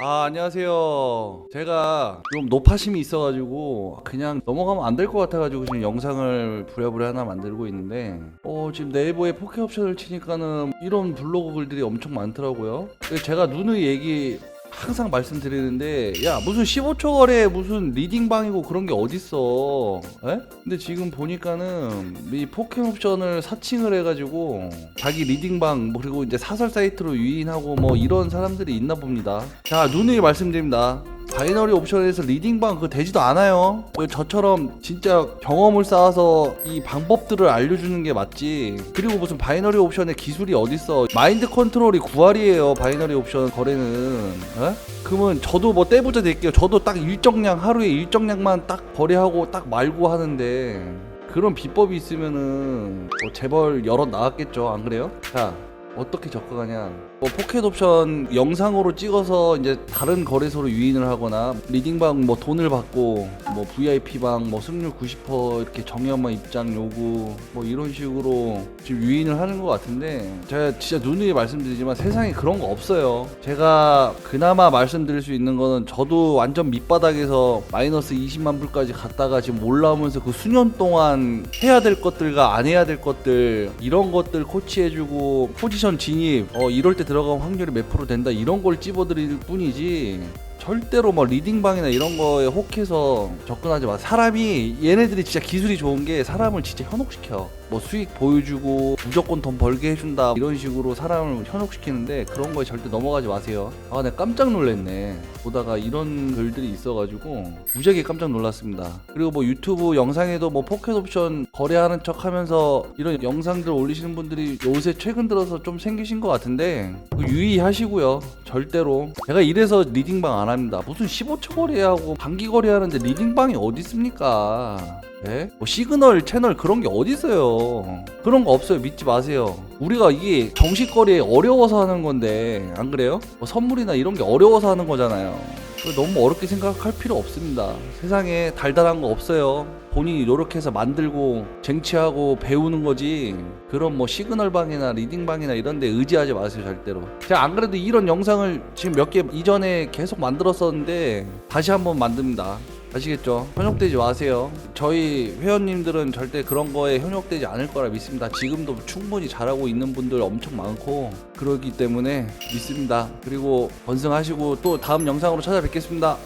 아 안녕하세요. 제가 좀 노파심이 있어가지고 그냥 넘어가면 안 될 것 같아가지고 지금 영상을 부랴부랴 하나 만들고 있는데 어 지금 네이버에 포켓 옵션을 치니까는 이런 블로그 글들이 엄청 많더라고요. 제가 누누이 얘기 항상 말씀드리는데 야 무슨 15초 거래 무슨 리딩방이고 그런 게 어딨어. 에? 근데 지금 보니까는 이 포켓 옵션을 사칭을 해가지고 자기 리딩방 뭐 그리고 이제 사설 사이트로 유인하고 뭐 이런 사람들이 있나 봅니다. 자 누누이 말씀드립니다 바이너리 옵션에서 리딩방 그거 되지도 않아요. 그 저처럼 진짜 경험을 쌓아서 이 방법들을 알려주는 게 맞지. 그리고 무슨 바이너리 옵션의 기술이 어딨어. 마인드 컨트롤이 9할이에요. 바이너리 옵션 거래는. 에? 그러면 저도 뭐 떼부자 될게요. 저도 딱 일정량 하루에 일정량만 딱 거래하고 딱 말고 하는데 그런 비법이 있으면은 뭐 재벌 여럿 나왔겠죠. 안 그래요? 자. 어떻게 접근하냐? 뭐 포켓 옵션 영상으로 찍어서 이제 다른 거래소로 유인을 하거나 리딩방 뭐 돈을 받고 뭐 VIP방 뭐 승률 90% 이렇게 정형만 입장 요구 뭐 이런 식으로 지금 유인을 하는 것 같은데 제가 진짜 누누이 말씀드리지만 세상에 그런 거 없어요. 제가 그나마 말씀드릴 수 있는 거는 저도 완전 밑바닥에서 마이너스 20만 불까지 갔다가 지금 올라오면서 그 수년 동안 해야 될 것들과 안 해야 될 것들 이런 것들 코치해주고 포지 션 진입 어 이럴 때 들어가면 확률이 몇 프로 된다 이런 걸 찝어드릴 뿐이지 절대로 뭐 리딩방이나 이런 거에 혹해서 접근하지 마. 사람이 얘네들이 진짜 기술이 좋은 게 사람을 진짜 현혹시켜. 뭐 수익 보여주고 무조건 돈 벌게 해준다 이런 식으로 사람을 현혹시키는데 그런 거에 절대 넘어가지 마세요. 아, 내가 깜짝 놀랐네. 보다가 이런 글들이 있어가지고 무지하게 깜짝 놀랐습니다. 그리고 뭐 유튜브 영상에도 뭐 포켓 옵션 거래하는 척 하면서 이런 영상들 올리시는 분들이 요새 최근 들어서 좀 생기신 것 같은데 그 유의하시고요. 절대로 제가 이래서 리딩방 안 합니다. 무슨 15초 거래하고 단기 거래하는데 리딩방이 어디 있습니까? 예? 뭐 시그널 채널 그런 게 어디 있어요? 그런 거 없어요. 믿지 마세요. 우리가 이게 정식 거래에 어려워서 하는 건데 안 그래요? 뭐 선물이나 이런 게 어려워서 하는 거잖아요. 너무 어렵게 생각할 필요 없습니다. 세상에 달달한 거 없어요. 본인이 노력해서 만들고 쟁취하고 배우는 거지. 그런 뭐 시그널 방이나 리딩 방이나 이런 데 의지하지 마세요, 절대로. 제가 안 그래도 이런 영상을 지금 몇 개 이전에 계속 만들었었는데 다시 한번 만듭니다. 아시겠죠? 현혹되지 마세요. 저희 회원님들은 절대 그런 거에 현혹되지 않을 거라 믿습니다. 지금도 충분히 잘하고 있는 분들 엄청 많고 그러기 때문에 믿습니다. 그리고 번성하시고 또 다음 영상으로 찾아뵙겠습니다.